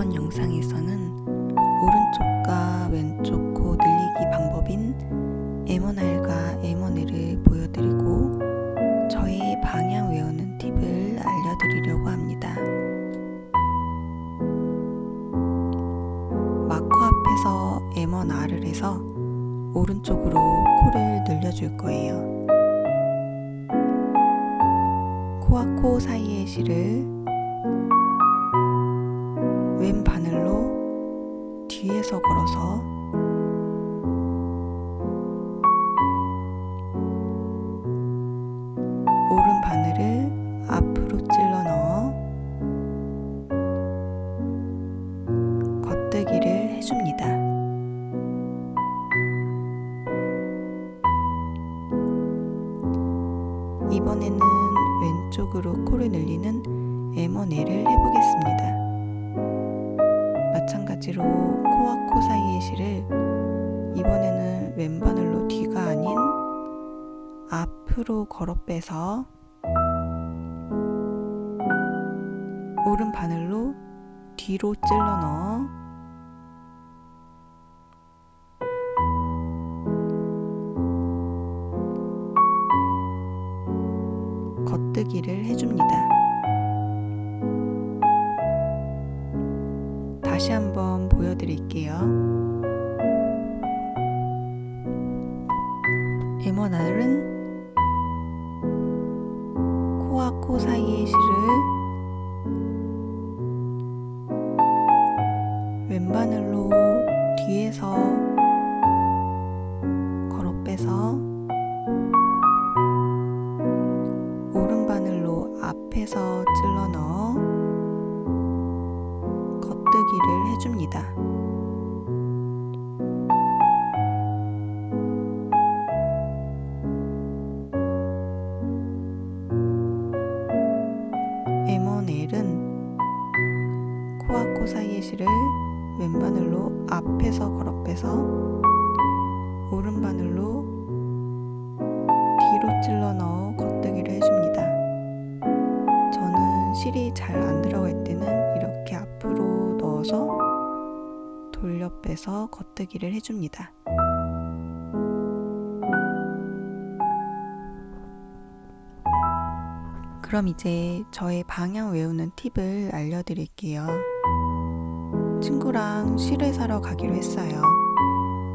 이번 영상에서는 오른쪽과 왼쪽 코 늘리기 방법인 M1R과 M1L을 보여드리고 저의 방향 외우는 팁을 알려드리려고 합니다. 마커 앞에서 M1R을 해서 오른쪽으로 코를 늘려줄 거예요. 코와 코 사이의 실을 왼 바늘로 뒤에서 걸어서 오른 바늘을 앞으로 찔러 넣어 겉대기를 해줍니다. 이번에는 왼쪽으로 코를 늘리는 M1L을 해보겠습니다. 마찬가지로 코와 코 사이의 실을 이번에는 왼바늘로 뒤가 아닌 앞으로 걸어 빼서 오른 바늘로 뒤로 찔러 넣어 겉뜨기를 해줍니다. 다시 한번 보여드릴게요. M1R은 코와 코 사이의 실을 왼바늘로 뒤에서 뜨기를 해줍니다. M1L은 코와 코 사이의 실을 왼바늘로 앞에서 걸어 빼서 오른바늘로 뒤로 찔러 넣어 겉뜨기를 해줍니다. 저는 실이 잘 안 들어갈 앞으로 넣어서 돌려 빼서 겉뜨기를 해줍니다. 그럼 이제 저의 방향 외우는 팁을 알려드릴게요. 친구랑 실을 사러 가기로 했어요.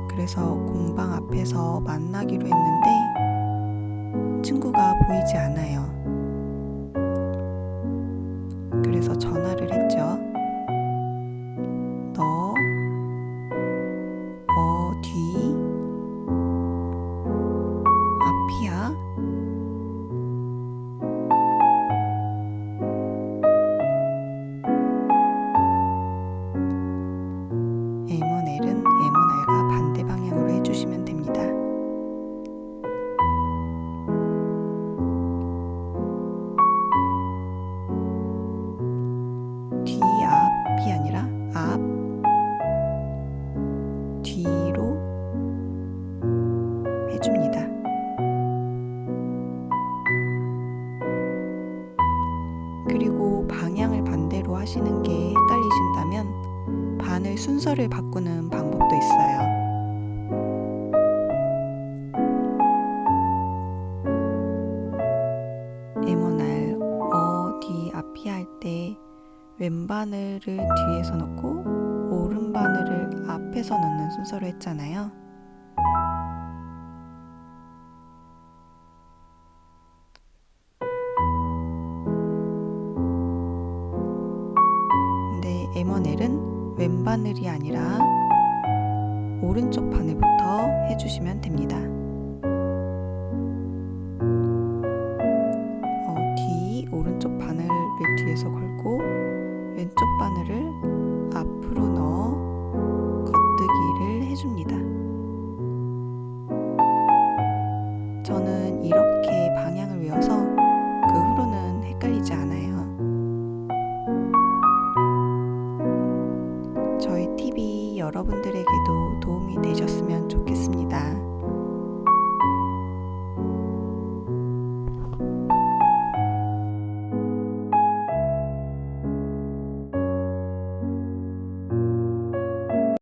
그래서 공방 앞에서 만나기로 했는데 친구가 보이지 않아요. 그래서 전화를 했죠. 해줍니다. 그리고 방향을 반대로 하시는 게 헷갈리신다면 바늘 순서를 바꾸는 방법도 있어요. M1R 어디 앞이 할 때 왼바늘을 뒤에서 넣고 오른바늘을 앞에서 넣는 순서로 했잖아요. M1L은 왼 바늘이 아니라 오른쪽 바늘부터 해주시면 됩니다. 어, 뒤 오른쪽 바늘을 뒤에서 걸고 왼쪽 바늘을 여러분들에게도 도움이 되셨으면 좋겠습니다.